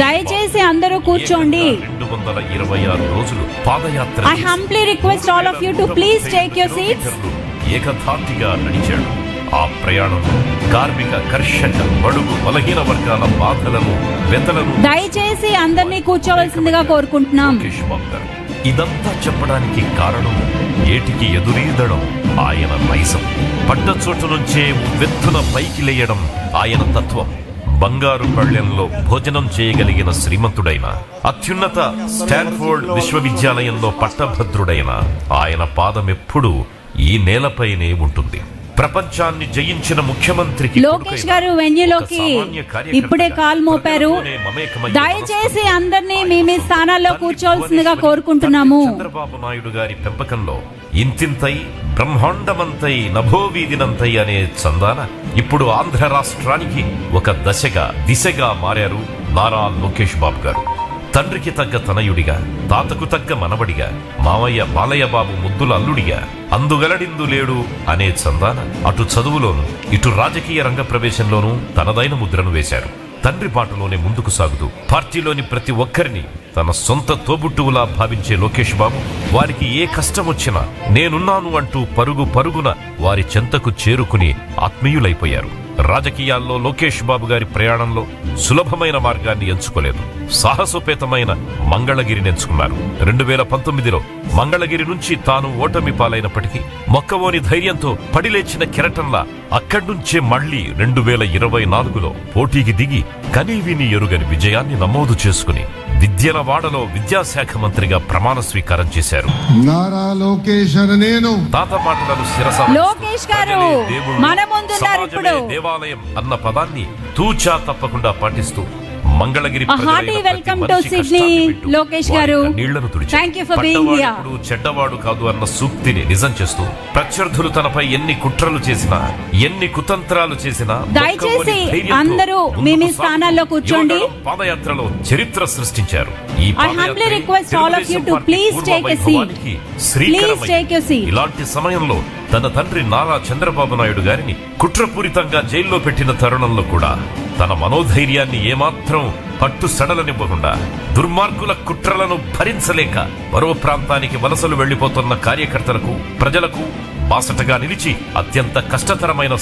దయచేసి అందరూ కూర్చోండి. రెండు వందల ఇరవై ఆరు రోజులు పాదయాత్ర I humbly request all of you to please take your seats. ఏకధాటిగా నడిచాడు. ఆ ప్రయాణం కార్మిక కర్షక బడుగు బలహీన వర్గాల బాధలను వెతలను దయచేసి అందరినీ కూర్చోవలసిందిగా కోరుకుంటున్నాం. ఇదంతా చెప్పడానికి కారణం ఏటికి ఎదురీదడం ఆయన నైజం పడ్డ చోటు నుంచే వెత్తున పైకి లేయడం ఆయన తత్వం. బంగారు పళ్ళెంలో భోజనం చేయగలిగిన శ్రీమంతుడైన అత్యున్నత స్టాన్ఫోర్డ్ విశ్వవిద్యాలయంలో పట్టభద్రుడైన ఆయన పాదం ఎప్పుడూ ఈ నేలపైనే ఉంటుంది. ప్రపంచాన్ని జయించిన ముఖ్యమంత్రికి లోకేష్ గారు వెన్యూలోకి ఇప్పుడే కాలు మోపారు. దయచేసి అందరినీ మీ మీ స్థానాల్లో కూర్చోవలసిందిగా కోరుకుంటున్నాము. చంద్రబాబు నాయుడు గారి పెంపకంలో ఇంతింతై బ్రహ్మాండమంతై నభోవీదినంతై అనే చందాన ఇప్పుడు ఆంధ్ర రాష్ట్రానికి ఒక దశగా దిశగా మారారు నారా లోకేష్ బాబు గారు. తండ్రికి తగ్గ తనయుడిగా తాతకు తగ్గ మనవడిగా మామయ్య బాలయ్య బాబు ముద్దుల అల్లుడిగా అందుగలడిందు లేడు అనే చందాన. అటు చదువులోను ఇటు రాజకీయ రంగ ప్రవేశంలోనూ తనదైన ముద్రను వేశారు తండ్రి పాటలోనే ముందుకు సాగుతూ పార్టీలోని ప్రతి ఒక్కరిని తన సొంత తోబుట్టువులా భావించే లోకేష్ బాబు వారికి ఏ కష్టం వచ్చినా నేనున్నాను అంటూ పరుగు పరుగున వారి చెంతకు చేరుకుని ఆత్మీయులైపోయారు. రాజకీయాల్లో లోకేష్ బాబు గారి ప్రయాణంలో సులభమైన మార్గాన్ని ఎంచుకోలేదు. సాహసోపేతమైన మంగళగిరిని ఎంచుకున్నారు. రెండు వేల పంతొమ్మిదిలో మంగళగిరి నుంచి తాను ఓటమి పాలైనప్పటికీ మొక్కవోని ధైర్యంతో పడిలేచిన కెరటంలా అక్కడి నుంచే మళ్ళీ రెండు వేల ఇరవై నాలుగులో పోటీకి దిగి కనీవిని ఎరుగని విజయాన్ని నమోదు చేసుకుని విద్యల వాడలో విద్యాశాఖ మంత్రిగా ప్రమాణ స్వీకారం చేశారు నారా లోకేష్ అని నేను తాత మాటలను శిరస లోకేష్ గారు, మన ముందున్నారు ఇప్పుడు. దేవాలయం అన్న పదాన్ని తూచా తప్పకుండా పాటిస్తూ మంగళగిరి మనిషి Sydney, కష్టాన్ని వింటూ లోకేష్ గారు. for being పడ్డవాడు here. ఎప్పుడూ చెడ్డవాడు కాదు అన్న సూక్తిని నిజం చేస్తూ ప్రత్యర్థులు తనపై ఎన్ని కుట్రలు చేసినా ఎన్ని కుతంత్రాలు చేసినా దయచేసి అందరూ మీ మీ స్థానాల్లో కూర్చోండి. పాదయాత్రలో చరిత్ర సృష్టించారు I humbly request all of you to please take a seat. Please take your seat. ఇలాంటి సమయంలో తన తండ్రి నారా చంద్రబాబు నాయుడు గారిని కుట్రపూరితంగా జైల్లో పెట్టిన తరుణంలో కూడా తన మనోధైర్యాన్ని ఏమాత్రం పట్టు సడలనివ్వకుండా దుర్మార్గుల కుట్రలను భరించలేక మరో ప్రాంతానికి వలసలు వెళ్ళిపోతున్న కార్యకర్తలకు ప్రజలకు బాసటగా నిలిచి అత్యంత కష్టతరమైన.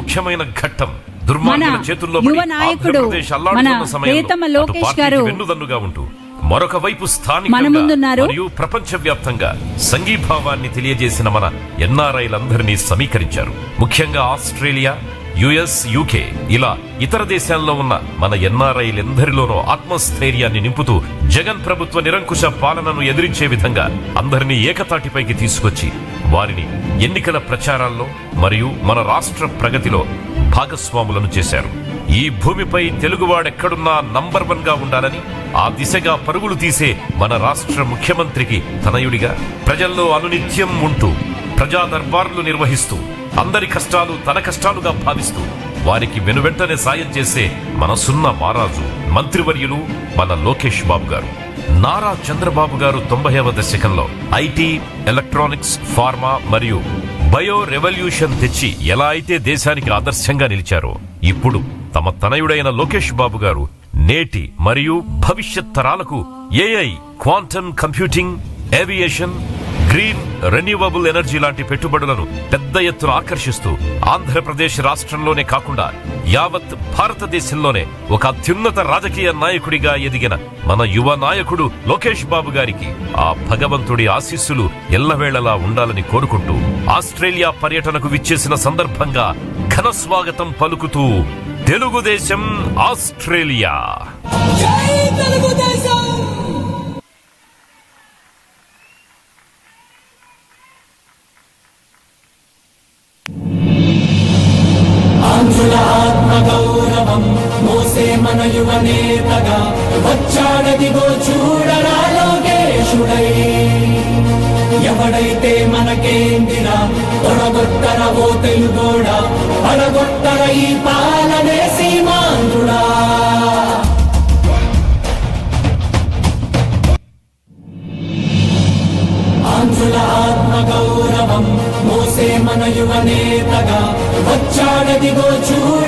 ముఖ్యమైన ఘట్టం దుర్మార్గుల మన చేతుల్లో యువ నాయకుడు, మన ప్రియతమ లోకేష్ గారు వెన్నుదన్నుగా ఉంటూ మరొక వైపు స్థానికంగా. మరియు ప్రపంచవ్యాప్తంగా సంఘీభావాన్ని తెలియజేసిన మన ఎన్ఆర్ఐలందరినీ సమీకరించారు ముఖ్యంగా ఆస్ట్రేలియా యుఎస్ యూకే ఇలా ఇతర దేశాల్లో ఉన్న మన ఎన్ఆర్ఐలందరిలోనూ ఆత్మస్థైర్యాన్ని నింపుతూ జగన్ ప్రభుత్వ నిరంకుశ పాలనను ఎదిరించే విధంగా అందరినీ ఏకతాటిపైకి తీసుకొచ్చి వారిని ఎన్నికల ప్రచారాల్లో మరియు మన రాష్ట్ర ప్రగతిలో భాగస్వాములను చేశారు. ఈ భూమిపై తెలుగువాడెక్కడున్నా నంబర్ వన్గా ఉండాలని ఆ దిశగా పరుగులు తీసే మన రాష్ట్ర ముఖ్యమంత్రికి తనయుడిగా ప్రజల్లో అనునిత్యం ఉంటూ ప్రజా దర్బార్లు నిర్వహిస్తూ అందరి కష్టాలు తన కష్టాలుగా భావిస్తూ వారికి వెనువెంటనే సాయం చేసే మనసున్న మారాజు మంత్రివర్యులు మన లోకేష్ బాబు గారు. నారా చంద్రబాబు గారు తొంభైవ దశకంలో ఐటీ ఎలక్ట్రానిక్స్ ఫార్మా మరియు బయో రెవల్యూషన్ తెచ్చి ఎలా అయితే దేశానికి ఆదర్శంగా నిలిచారో ఇప్పుడు తమ తనయుడైన లోకేష్ బాబు గారు నేటి మరియు భవిష్యత్ తరాలకు AI quantum computing aviation green renewable energy లాంటి పెట్టుబడులను పెద్ద ఎత్తున ఆకర్షిస్తూ ఆంధ్రప్రదేశ్ రాష్ట్రంలోనే కాకుండా యావత్ భారతదేశంలోనే ఒక అత్యున్నత రాజకీయ నాయకుడిగా ఎదిగిన మన యువ నాయకుడు లోకేష్ బాబు గారికి ఆ భగవంతుడి ఆశీస్సులు ఎల్లవేళలా ఉండాలని కోరుకుంటూ ఆస్ట్రేలియా పర్యటనకు విచ్చేసిన సందర్భంగా ఘన స్వాగతం పలుకుతూ తెలుగుదేశం ఆస్ట్రేలియా. తెలుగుదేశం! యువ నేతగా వచ్చాడదిగో చూడరా లోకేశుడై. ఎవడైతే మనకేందిరా పొరగొట్టర ఓ తెలుగోడా పొరగొట్టర ఈ పాలనే సీమాంధ్రుడా. ఆంధ్రుల ఆత్మ గౌరవం మోసే మన యువ నేతగా వచ్చాడదిగో చూడ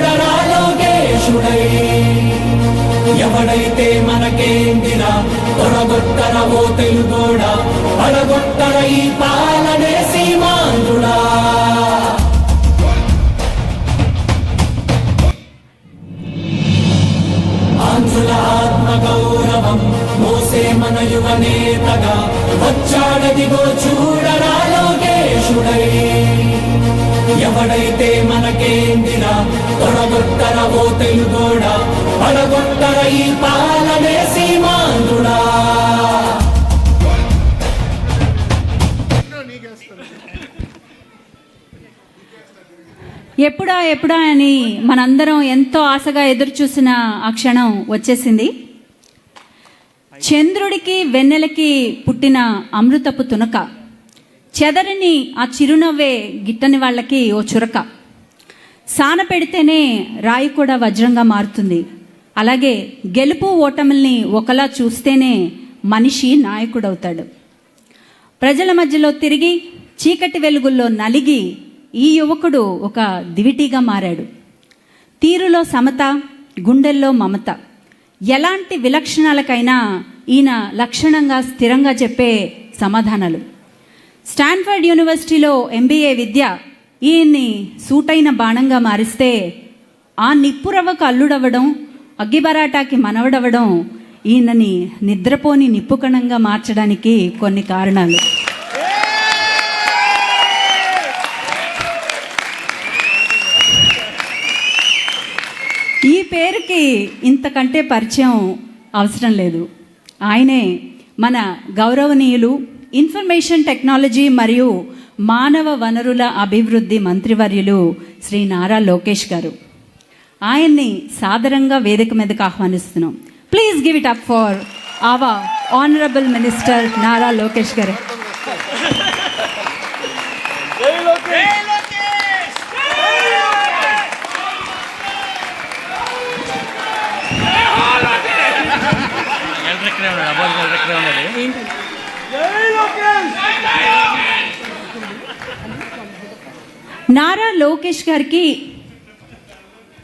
ఎవడైతే మనకేందిరా? తొడగొట్టర ఓ తెలుగోడా? పడగొట్టర ఈ పా పాలనే సీమాంధ్రుడా. ఎప్పుడా ఎప్పుడా అని మనందరం ఎంతో ఆశగా ఎదురు చూసిన ఆ క్షణం వచ్చేసింది. చంద్రుడికి వెన్నెలకి పుట్టిన అమృతపు తునక. చెదరిని ఆ చిరునవ్వే గిట్టని వాళ్ళకి ఓ చురక. సాన పెడితేనే రాయి కూడా వజ్రంగా మారుతుంది. అలాగే గెలుపు ఓటముల్ని ఒకలా చూస్తేనే మనిషి నాయకుడవుతాడు. ప్రజల మధ్యలో తిరిగి చీకటి వెలుగుల్లో నలిగి ఈ యువకుడు ఒక దివిటీగా మారాడు. తీరులో సమత గుండెల్లో మమత. ఎలాంటి విలక్షణాలకైనా ఈయన లక్షణంగా స్థిరంగా చెప్పే సమాధానాలు. స్టాన్ఫర్డ్ యూనివర్సిటీలో ఎంబీఏ విద్య ఈయన్ని సూటైన బాణంగా మారిస్తే ఆ నిప్పురవ్వకు అల్లుడవ్వడం అగ్గిబరాటాకి మనవడవడం ఈయనని నిద్రపోని నిప్పుకణంగా మార్చడానికి కొన్ని కారణాలు. ఈ పేరుకి ఇంతకంటే పరిచయం అవసరం లేదు. ఆయనే మన గౌరవనీయులు ఇన్ఫర్మేషన్ టెక్నాలజీ మరియు మానవ వనరుల అభివృద్ధి మంత్రివర్యులు శ్రీ నారా లోకేష్ గారు. ఆయన్ని సాదరంగా వేదిక మీదకి ఆహ్వానిస్తున్నాం. Please give it up for our honourable minister Nara Lokesh garu. Nara Lokesh గారికి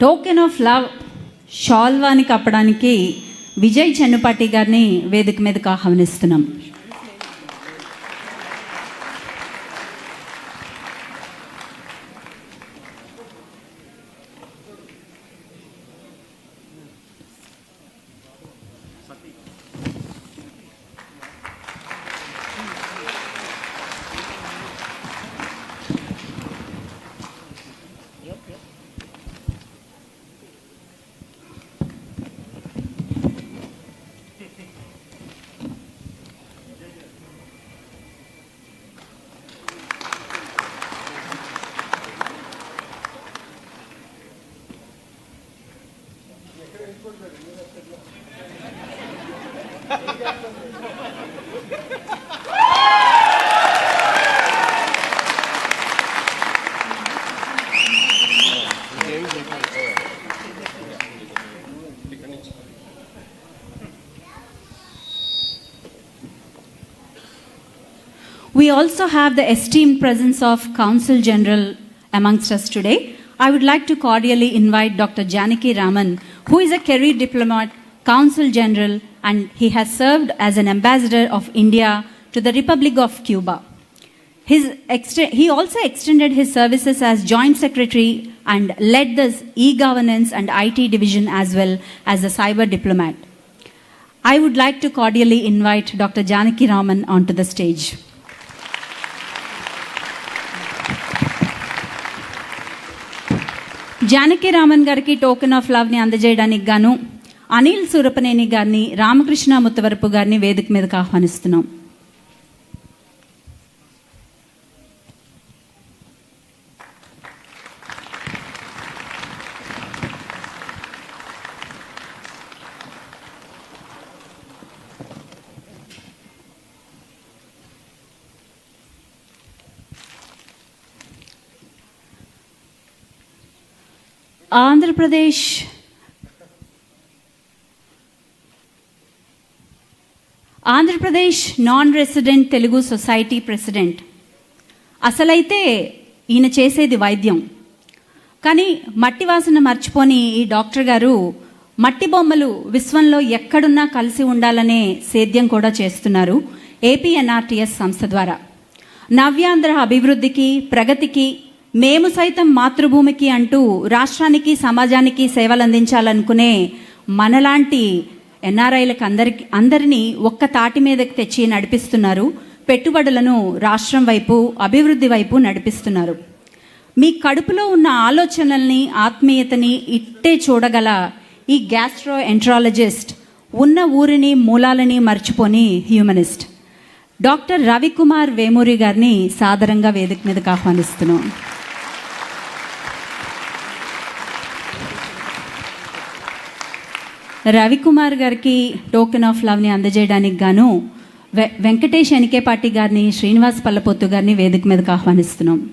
టోకెన్ ఆఫ్ లవ్ షాల్వాని కప్పడానికి విజయ్ చెన్నుపాటి గారిని వేదిక మీదకి ఆహ్వానిస్తున్నాం also have the esteemed presence of Council General amongst us today. I would like to cordially invite Dr. Janaki Raman, who is a career diplomat, Council General, and he has served as an ambassador of India to the Republic of Cuba. His he also extended his services as Joint Secretary and led the e governance and IT division as well as a cyber diplomat. I would like to cordially invite Dr. Janaki Raman onto the stage. Janaki Raman గారికి token of లవ్ని అందజేయడానికి గాను అనిల్ సూరపనేని గారిని రామకృష్ణ ముత్తవరపు గారిని వేదిక మీదకి ఆహ్వానిస్తున్నాం. Andhra Pradesh. Andhra Pradesh non resident Telugu society president. అసలైతే ఈయన చేసేది వైద్యం. కానీ మట్టి వాసన మర్చిపోని ఈ డాక్టర్ గారు మట్టి బొమ్మలు విశ్వంలో ఎక్కడున్నా కలిసి ఉండాలనే సేద్యం కూడా చేస్తున్నారు ఏపీఎన్ఆర్టీఎస్ సంస్థ ద్వారా. నవ్యాంధ్ర అభివృద్ధికి ప్రగతికి మేము సైతం మాతృభూమికి అంటూ రాష్ట్రానికి సమాజానికి సేవలు అందించాలనుకునే మనలాంటి ఎన్ఆర్ఐలకు అందరికి అందరినీ ఒక్క తాటి మీదకి తెచ్చి నడిపిస్తున్నారు. పెట్టుబడులను రాష్ట్రం వైపు అభివృద్ధి వైపు నడిపిస్తున్నారు. మీ కడుపులో ఉన్న ఆలోచనల్ని ఆత్మీయతని ఇట్టే చూడగల ఈ గ్యాస్ట్రో ఎంట్రాలజిస్ట్ ఉన్న ఊరిని మూలాలని మర్చిపోని హ్యూమనిస్ట్. డాక్టర్ రవికుమార్ వేమూరి గారిని సాదరంగా వేదిక మీదకి ఆహ్వానిస్తున్నాం. రవికుమార్ గారికి టోకెన్ ఆఫ్ లవ్ని అందజేయడానికి గాను వె- వెంకటేష్ ఎనికేపాటి గారిని శ్రీనివాస్ పల్లపొత్తు గారిని వేదిక మీదకి ఆహ్వానిస్తున్నాం.